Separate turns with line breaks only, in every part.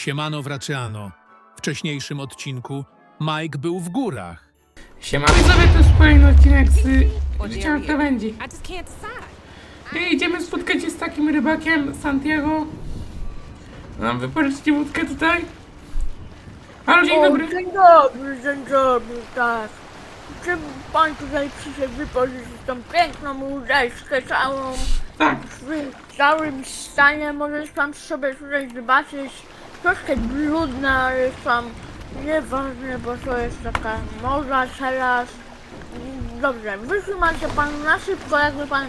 Siemano Wraceano. W wcześniejszym odcinku Mike był w górach.
Siema widzowie, to jest kolejny odcinek z Życia na krawędzi.
I
idziemy spotkać się z takim rybakiem Santiago. Nam wypożyczycie łódkę tutaj. Halo, dzień
O,
dobry.
Dzień dobry, dzień dobry, tak. Czy pan tutaj przyszedł wypożyczyć tą piękną łódeczkę całą
Tak,
w całym stanie? Możesz pan sobie tutaj zobaczyć. Troszkę brudna, ale tam nieważne, bo to jest taka morza teraz. Dobrze, wytrzymacie pan na szybko, jakby pan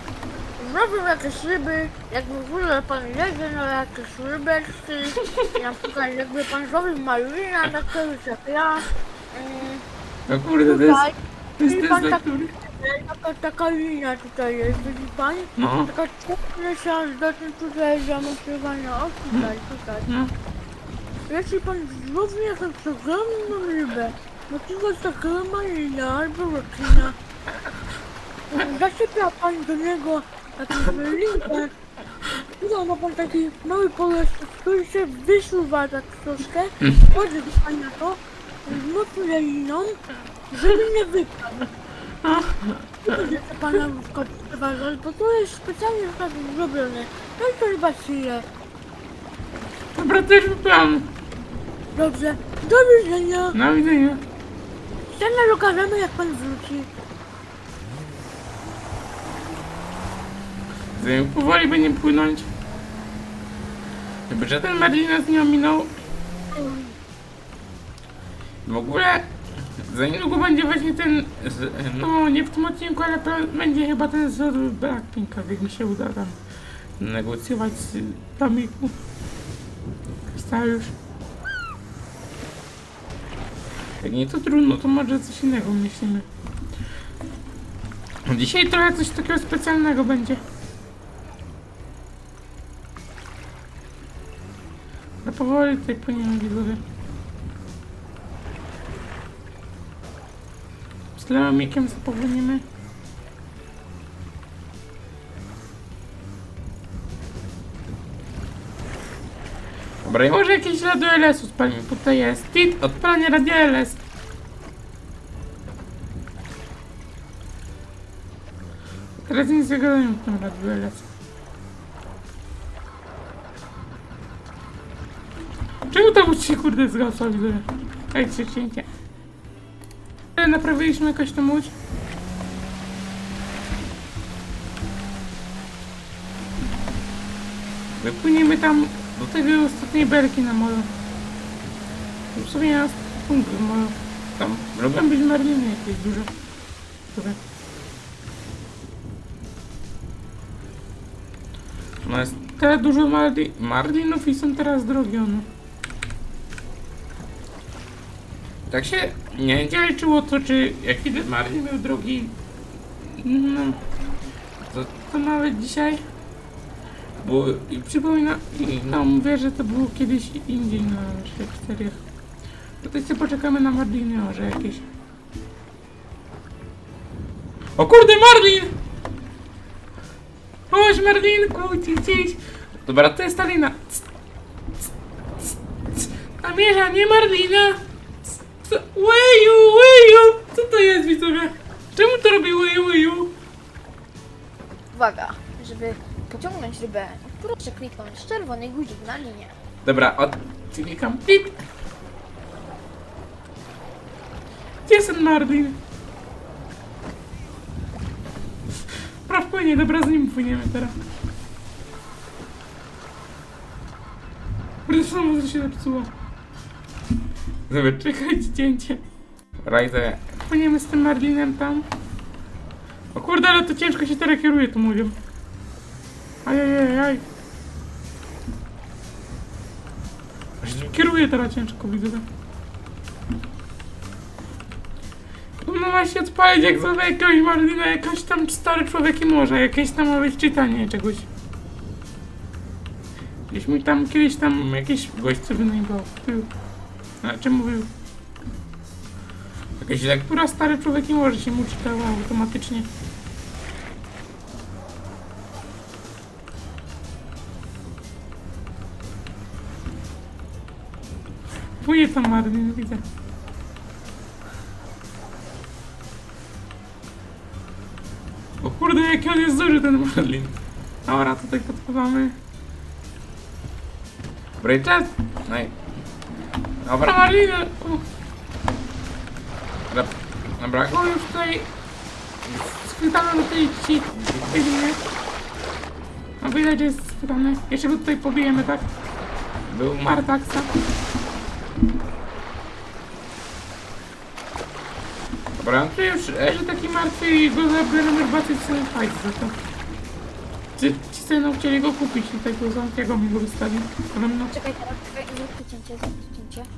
zrobił jakieś ryby, jak w ogóle pan jedzie na jakieś rybeczki, na przykład jakby pan zrobił malina, tak już jak ja.
no kurde, to jest... To jest, jest
tak, taka, taka linia tutaj jest, widzi pan?
No,
Taka ciepła się aż dotąd tutaj zamontowana, o tutaj, tutaj.
no.
Jeśli pan zrobi jakąś ogromną rybę, no to jest taka malina albo rodzina. Zasypia pan do niego taką linkę. Tutaj ma pan taki mały poleszek, który się wysuwa tak troszkę. Wchodzi pan na to, zmocuje liną, żeby nie wypadł. Nie będzie pana przeważać, bo to jest specjalnie tak zrobione. No i to chyba sile.
Dobra, to już plan.
Dobrze, do widzenia.
Na widzenia.
Scenę okażemy jak pan wróci.
Zanim powoli będzie płynąć. Chyba, że ten Marlin nas nie ominął. W ogóle za niedługo będzie właśnie ten, z, no nie w tym odcinku, ale będzie chyba ten z Blackpinka, jak mi się uda tam negocjować z Damiku. Scenariusz. Jak nie to trudno, to może coś innego myślimy. Dzisiaj trochę coś takiego specjalnego będzie. No powoli tutaj płyniemy widzowie. Z Leomikiem zapowolnimy. Dobra, i może jakieś radio LS-u spalimy. Tutaj jest tit, odpalanie radio LS. Teraz nic nie gadają w tym radio LS. Czemu ta łódź się kurde zgasła, widzę? Ej, cięcie. Naprawiliśmy jakoś tą łódź? Wypłyniemy tam do tego ostatniej belki na molo. W sumie na punkt molo. Tam robią być marliny jakieś duże. Dobra. No jest teraz dużo marli marlinów i są teraz drogie one. Tak się nie, nie liczyło to, czy jaki ten marlin był drogi. No, to, to nawet dzisiaj. Bo i przypomina, i no mówię, że to było kiedyś indziej na naszych seriach. Tutaj sobie poczekamy na marliny, może jakieś. O kurde, marlin! Chodź Marlinku, gdzieś. Dobra, to jest ta lina. Cs, cs, cs, cs. Namierza, nie Marlina. Łyju, łyju. Co to jest, widzowie? Czemu to robi łyju, łyju?
Uwaga, żeby pociągnąć rybę, proszę kliknąć czerwony guzik na linię.
Dobra, od... Klikam. Pip. Gdzie jest ten Marlin? Praw płynie, dobra, z nim płyniemy teraz. Kurde, samo się zepsuło. Dobra, czekaj, cięcie. Rajdę. Płyniemy z tym Marlinem tam. O kurde, ale to ciężko się teraz kieruje tą łodzią. Ajajajaj. Kieruję teraz ciężko, widzę. No właśnie odpalić jak za jakiegoś Marlina, jakoś tam stary człowiek i może, jakieś tam ma być czytanie czegoś. Gdzieś mi tam kiedyś tam jakiś gość co wynajmował. Był. A czemu był? Jakaś lektura stary człowiek i może się mu czytała automatycznie. Płynie tam Marlin, widzę. O kurde, jaki on jest duży ten Marlin. Dobra, tutaj podpływamy. Czas. No i... Dobra, Marlin. o. Dobra, go już tutaj... Schwytamy do tej ci... tej. No widać, że jest schwytany. Jeszcze go tutaj pobijemy, tak? Był Martaxa. Dobra, to już że taki martwy i go już bacy sobie fajt za to. Ci, ci sobie no, chcieli go kupić tutaj, to zamkiego mi go wystawi. Ale no,
Czekaj, teraz czekaj, cięcie, cięcie.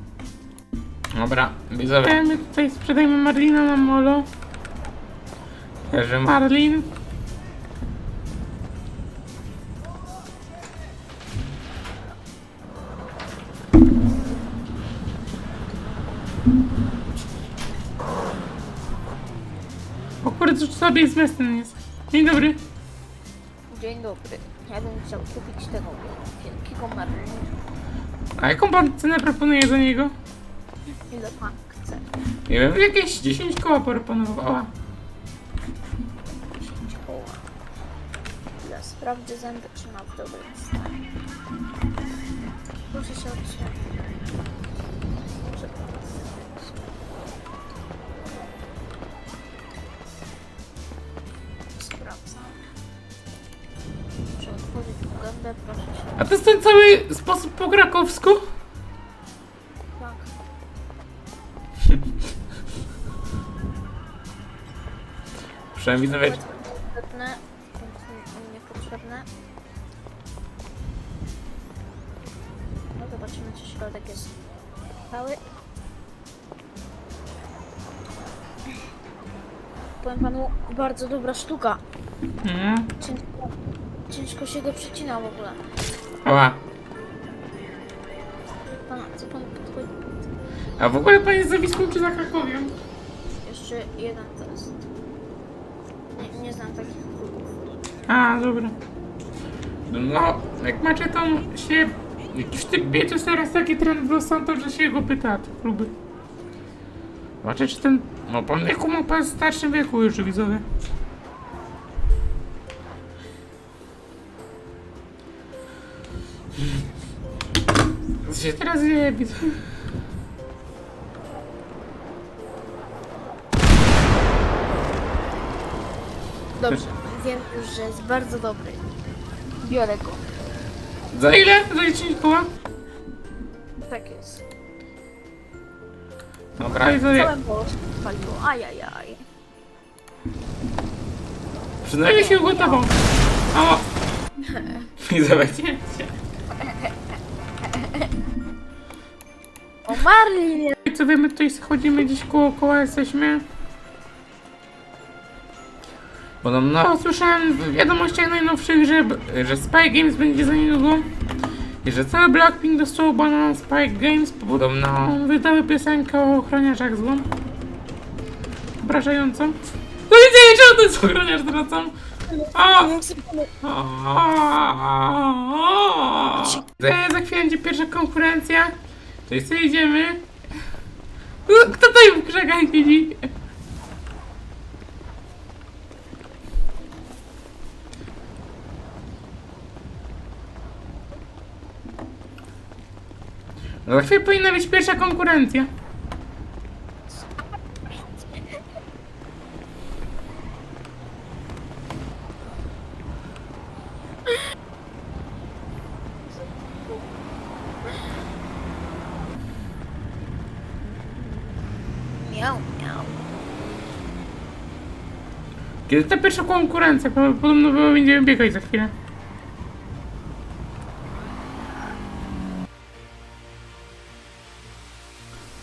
dobra, widzowie. My tutaj sprzedajmy Marlina na molo. Że Marlin. Co sobie jest. Dzień dobry.
Dzień dobry. Ja bym chciał kupić tego wielkiego marlina.
A jaką pan cenę proponuje za niego?
Ile pan chce?
Nie wiem, jakieś 10 koła proponowała.
10 koła. Ja sprawdzę zęby, czy ma w dobrym stanie. Proszę się odsunąć. Muszę proszę.
A to jest ten cały sposób po krakowsku?
Tak.
Przynajmniej widzę,
Potrzebne, niepotrzebne. No zobaczymy, czy środek jest cały. Powiem panu, bardzo dobra sztuka. Ciężko, ciężko się go przecina w ogóle.
Ała.
Pana, co pan podchodzi?
A w ogóle pan jest za Wisłą czy za Krakowią?
Jeszcze jeden test. Nie, nie znam takich klubów.
A, dobra. No, jak macie tam się... Jakiś typ wie, to jest teraz taki trend w Los Santos, że się go pyta, te kluby. Zobaczę, czy ten... No, pan wieku ma pan w starszym wieku już, widzowie. Się teraz dzieje?
Dobrze, wiem już, że jest bardzo dobry. Biorę go.
Za ile? Za 10 koła?
Tak jest.
Dobra, widzowie.
Całe polo paliło. Ajajaj.
Przynajmniej się ugotował. O! Widzowie, cięcie.
Marlin!
Co wiemy, tutaj schodzimy gdzieś koło koła jesteśmy. Podobno słyszałem w wiadomościach najnowszych, że, że Spike Games będzie za niedługo. I że cały Blackpink dostał bana na Spike Games, podobno wydały piosenkę o ochroniarzach złą. Obrażającą. No i nie, czemu to jest ochroniarz wracam? O! O! Za chwilę będzie pierwsza konkurencja. Tutaj sobie idziemy. Kto tutaj w krzakach siedzi? No za chwilę powinna być pierwsza konkurencja.
Miał, miał.
Kiedy ta pierwsza konkurencja? Podobno będziemy biegać za chwilę.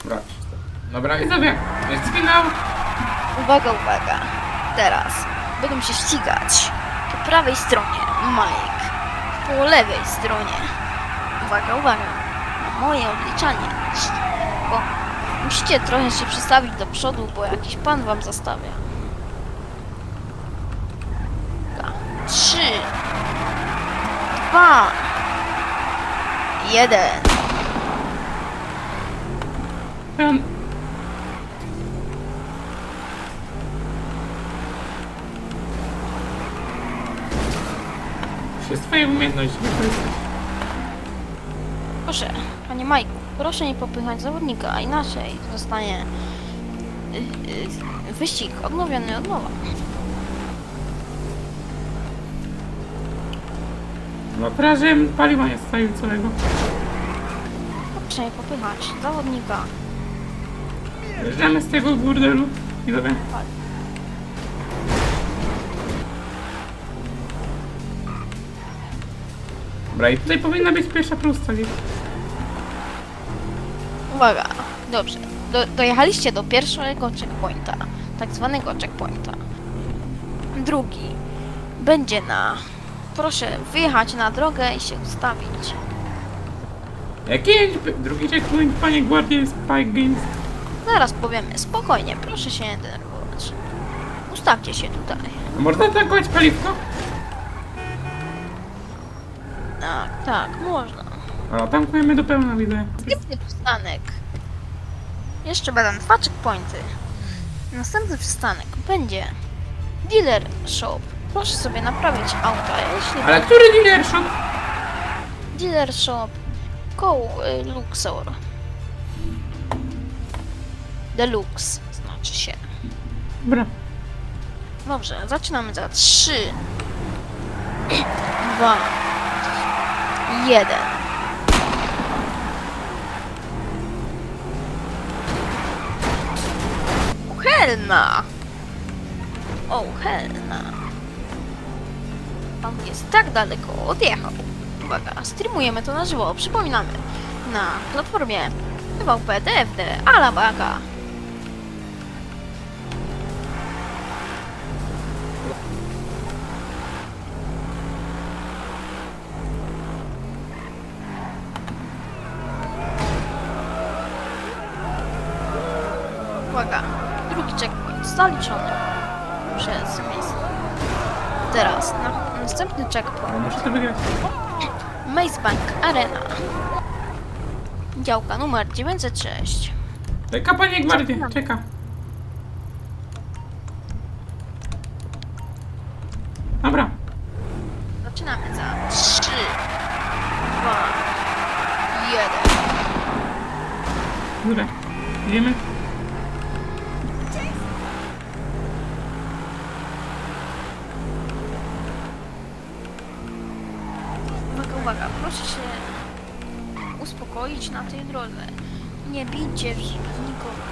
Dobra. Dobra, widzowie, jest finał.
Uwaga, uwaga. Teraz będą się ścigać. Po prawej stronie Mike. Po lewej stronie. Uwaga, uwaga. Na moje odliczanie. Bo musicie trochę się przestawić do przodu, bo jakiś pan wam zastawia. Uwaga. Trzy. Dwa. Jeden.
Pełen... Się swoje umiejętności wykorzystać.
Proszę, panie Majku, proszę nie popychać zawodnika, a inaczej zostanie y, y, wyścig odnowiony od nowa.
No teraz, żebym paliwa nie stawił całego.
Nie popychać zawodnika.
Jeżdżamy z tego burdelu. I dobra. Dobra, i tutaj powinna być pierwsza prosta.
Uwaga, dobrze. Do, dojechaliście do pierwszego checkpointa, tak zwanego checkpointa. Drugi będzie na... Proszę wyjechać na drogę i się ustawić.
Jaki drugi checkpoint, panie Guardian Spike Games?
Zaraz powiemy, spokojnie, proszę się nie denerwować. Ustawcie się tutaj.
A można tankować paliwko?
Tak, tak, można.
A, tankujemy do pełna, widzę.
Następny przystanek. Jeszcze będą dwa checkpointy. Następny przystanek będzie dealer shop. Proszę sobie naprawić auta, jeśli
Ale który dealer shop?
dealer shop koło y, Luxor. Deluxe znaczy się.
Dobra.
Dobrze, zaczynamy za 3 2 1 Helna! O, Helna! Pan jest tak daleko, odjechał. Uwaga, streamujemy to na żywo, przypominamy. Na platformie TVP, DFD, Alabaga. Działka numer 906.
Czeka, panie Guardian, czeka. Dobra.
Zaczynamy za 3, 2, 1.
Dobra. Idziemy.
Uwaga, uwaga, proszę się uspokoić na tej drodze. Bijcie w nikogo.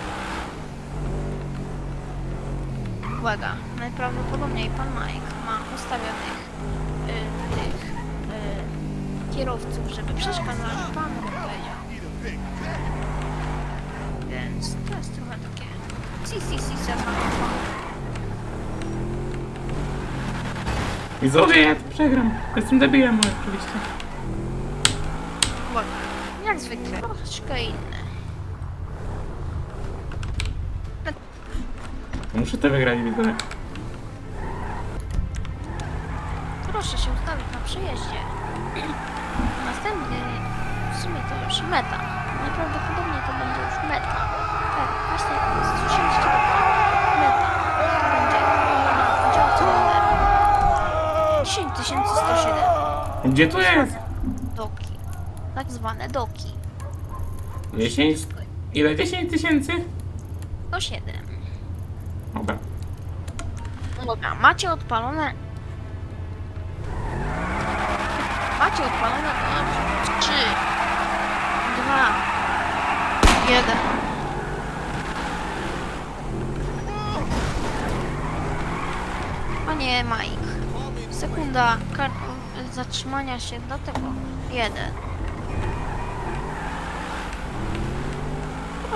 Uwaga, najprawdopodobniej pan Mike ma ustawionych y, tych y, kierowców, żeby przeszkadzali panu, powiedział. Więc to jest trochę takie CCC serwa.
Widzowie, ja to przegram. Jestem debilem, oczywiście.
Uwaga, jak zwykle, troszeczkę inne.
Muszę to wygrać, widzowie.
Proszę się ustawić na przejeździe. Następny, w sumie to już meta. Najprawdopodobniej to będzie już meta. Tak, właśnie słyszeliście dobrze. Meta. To będzie numer 10107.
Gdzie tu jest?
Doki. Tak zwane doki.
10? Ile? 10 tysięcy?
107.
Dobra.
Dobra, macie odpalone. Macie odpalone 3, 2, 1. Panie Mike, sekunda kar- zatrzymania się do tego. 1.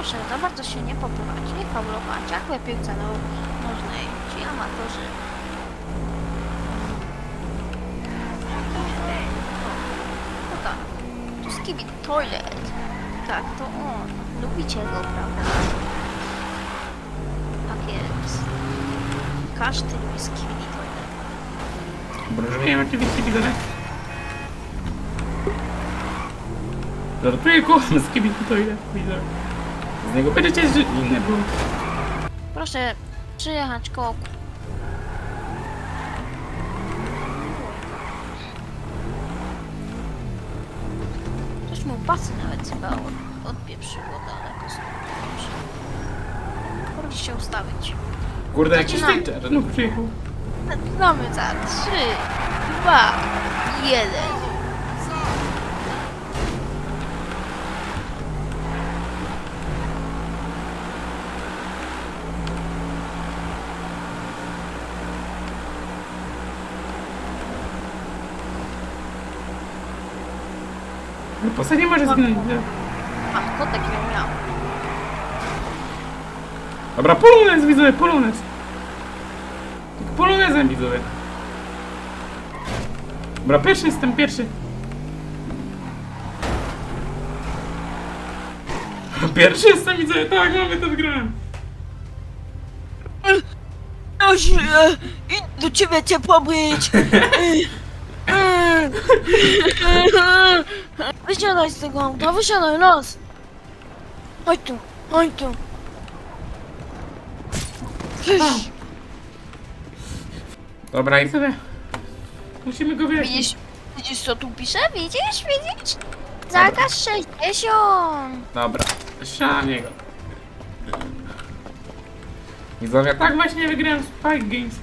Proszę, za bardzo się nie popychać, nie faulować, jak we piłce no, nożnej, ci amatorzy. No tak, to Skibidi Toilet. Tak, to on. Lubicie go, prawda? Tak jest. Każdy lubi Skibidi Toilet.
Brożujemy oczywiście, widzowie. Żartuję, kocham z kim to ile, widzowie. Z niego będzie cię, że inne było.
Proszę przyjechać koło. Coś mu pasy nawet chyba od- odpieprzyło daleko stąd. Pora się ustawić.
Kurde, jakiś
Zaczynamy.
tej czarnów przyjechał.
Zaczynamy za 3, 2, 1.
No postać nie może zginąć. nie?
Pan kotek nie miał.
Dobra, polonez widzowie, polonez. Tylko polonezem widzowie. Dobra, pierwszy jestem, pierwszy. Pierwszy jestem widzowie, tak, mamy to wygrałem.
Noś, idę do ciebie ciepło być. Wysiadaj z tego auta, wysiadaj, los. Chodź tu, chodź tu.
Dobra, i sobie. Musimy go wyjaśnić.
Widzisz, widzisz co tu pisze? Widzisz, widzisz? Zakaz 60.
Dobra, na niego. Widzowie, tak właśnie wygrałem Spike Games.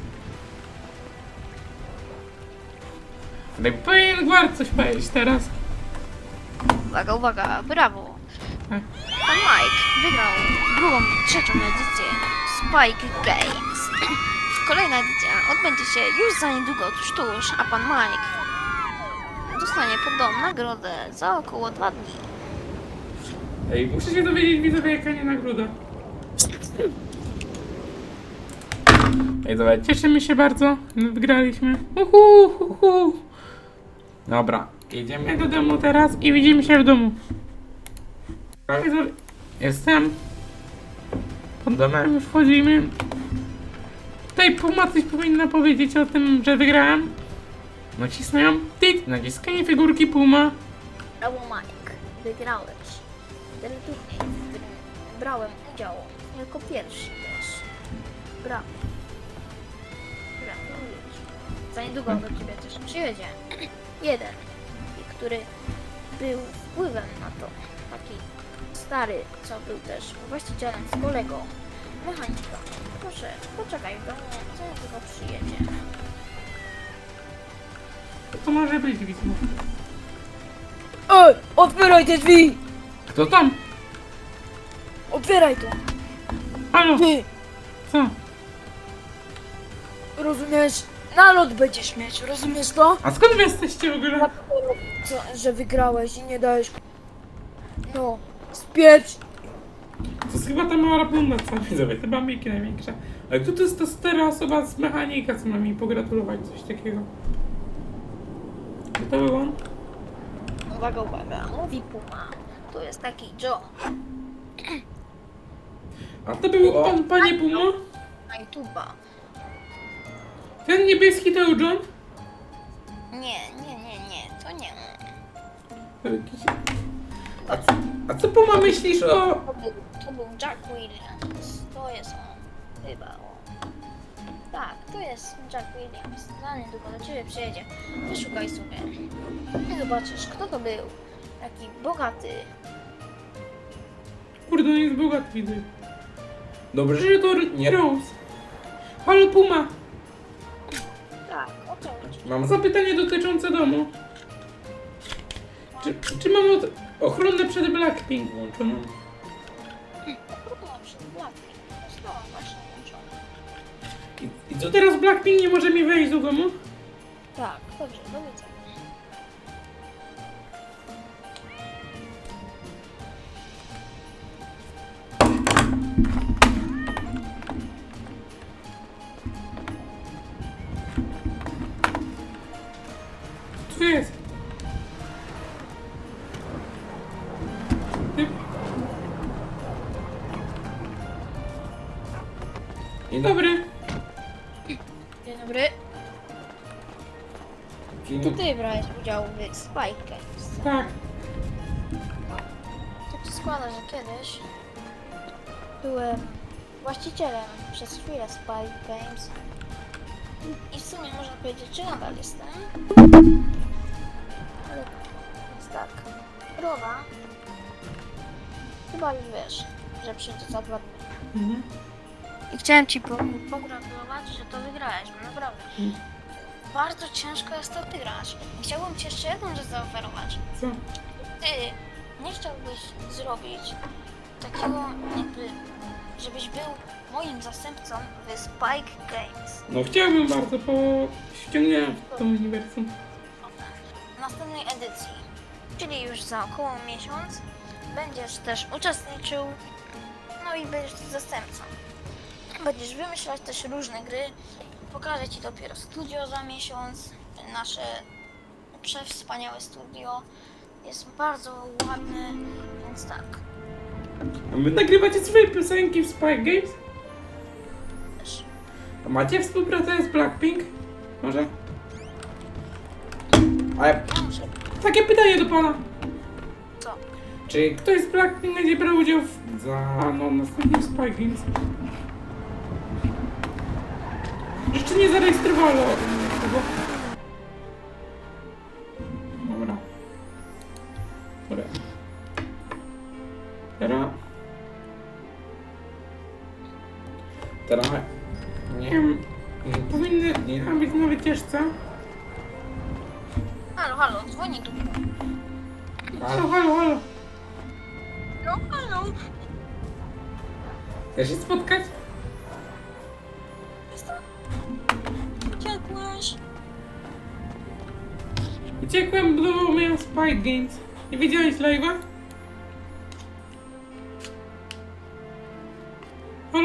Ale powinien Guard coś powiedzieć teraz.
Uwaga, uwaga, brawo.
Tak.
Pan Mike wygrał drugą, trzecią edycję Spike Games. Kolejna edycja odbędzie się już za niedługo, tuż tuż, a pan Mike dostanie podobną nagrodę za około dwa dni.
Ej, muszę się dowiedzieć widzowie jaka nie nagroda. Ej, dobra, cieszymy się bardzo, że wygraliśmy. Uhu, uhu. Dobra, idziemy do domu teraz i widzimy się w domu. Tak, Jestem. Pod domem już wchodzimy. Tutaj Puma coś powinna powiedzieć o tym, że wygrałem. Nacisnę ją. Tyk, naciskanie figurki Puma.
Brawo Mike, wygrałeś. Ten turniej, w którym brałem udział jako pierwszy też. Brawo. Ci. Za niedługo do ciebie też przyjedzie. Jeden, który był wpływem na to. Taki stary, co był też właścicielem z kolegą. Mechanika. Proszę, poczekaj w domu, za niedługo przyjedzie.
Co to może być, widzowie?
Ej, otwieraj te drzwi!
Kto tam?
Otwieraj to!
Halo,
Ty,
co?
rozumiesz? Nalot będziesz mieć, rozumiesz to?
A skąd wy jesteście w ogóle?
Co, że wygrałeś i nie dałeś... No, spieprz!
To jest chyba ta mała blonda, co widzowie, chyba Miki największa. Ale kto to jest ta stara osoba z mechanika, co ma mi pogratulować, coś takiego? Kto to był on?
Uwaga, uwaga, mówi Puma. Tu jest taki Joe
A to był on, panie Pumo?
na YouTube'a.
Ten niebieski to John?
Nie, nie, nie, nie, to nie.
A, co- a co Puma myślisz o...
To był, to był Jack Williams. To jest on. Chyba on. Tak, to jest Jack Williams. Za niedługo do ciebie przyjedzie. Wyszukaj sobie. I zobaczysz, kto to był. Taki bogaty.
Kurde, on jest bogaty, widzę. Dobrze, że to nie Rose. Halo Puma, mam zapytanie dotyczące domu. Czy, czy mam od... ochronę przed Blackpink włączoną?
Trudno przed Blackpink. Zostałam właśnie włączona.
I, I co teraz Blackpink nie może mi wejść do domu?
Tak, dobrze, do widzenia.
Dzień dobry.
Dzień dobry.
Dzień
To ty brałeś udział w Spike Games.
Tak.
Tak się składa, że kiedyś
byłem właścicielem przez chwilę Spike Games. I w sumie można powiedzieć, że nadal jestem. Ale więc tak, Rowa, chyba już wiesz, że przyjdzie za dwa dni.
Mhm.
I chciałem ci po- pogratulować, że to wygrałeś, bo naprawdę.
Mm.
Bardzo ciężko jest to wygrać. I chciałbym ci jeszcze jedną rzecz zaoferować.
Co?
Ty nie chciałbyś zrobić takiego jakby, żebyś był moim zastępcą w Spike Games.
No chciałbym bardzo, bo ściągnąłem w to uniwersum.
W następnej edycji, czyli już za około miesiąc, będziesz też uczestniczył, no i będziesz zastępcą. Będziesz wymyślać też różne gry. Pokażę Ci dopiero studio za miesiąc. Nasze przewspaniałe studio jest bardzo ładne, więc tak.
A wy nagrywacie swoje piosenki w Spike Games?
Też.
A macie współpracę z Blackpink? Może? Ale
Ja muszę.
takie pytanie do pana.
Co?
Czy ktoś z Blackpink będzie brał udział w za no, następnym Spike Games? Jeszcze nie zarejestrowało tego.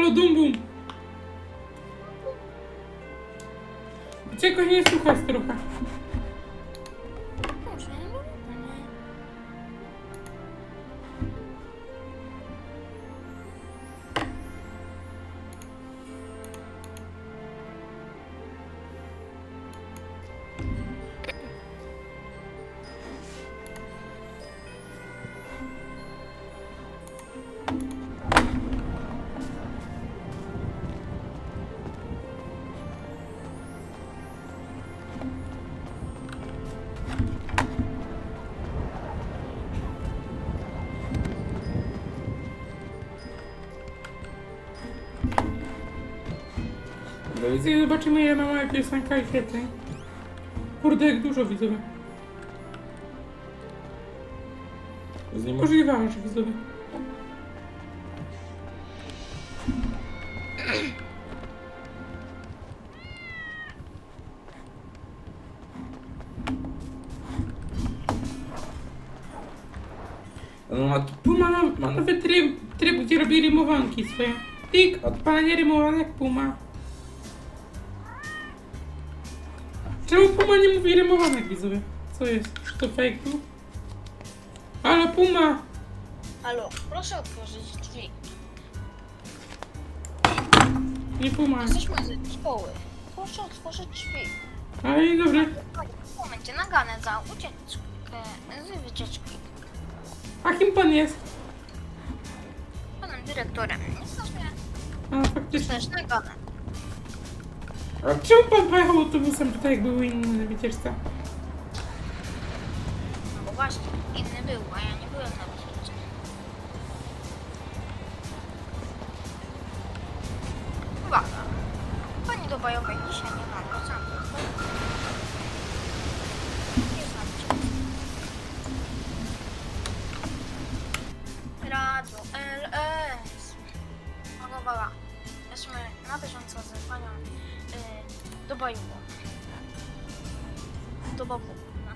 Halo,
Dum Bum. Uciekłeś, nie słuchasz trochę. Do widzenia zobaczymy ile ma moja piosenka i świetleń. Kurde, jak dużo widzowie. To jest niemożliwe, że widzowie. No, a tu Puma ma, ma nowy tryb, tryb, gdzie robi rymowanki swoje. Tik, odpalanie rymowanek Puma. Puma nie mówi rymowanek, widzowie? Co jest? Czy to fake tu? Halo, Puma!
Halo, proszę otworzyć drzwi.
Nie Puma.
Jesteśmy ze szkoły. Proszę otworzyć drzwi.
Ale dzień dobry.
W momencie naganę za ucieczkę z wycieczki.
A kim pan jest?
Panem dyrektorem. Jesteśmy
A, faktycznie.
też naganę.
A czemu pan pojechał autobusem tutaj, jak były inne na wycieczce?
No bo właśnie,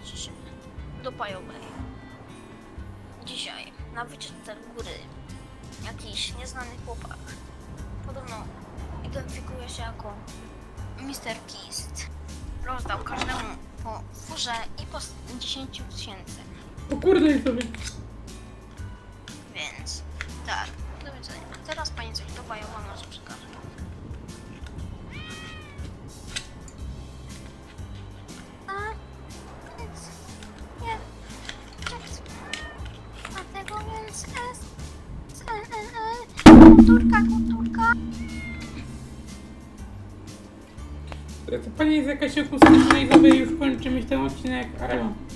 znaczy się do Pajowej. Dzisiaj na wycieczce w góry jakiś nieznany chłopak podobno identyfikuje się jako Mr. Kist. Rozdał każdemu po furze i po 10 tysięcy.
O kurde.
Więc
To pani jest jakaś akustyczna i sobie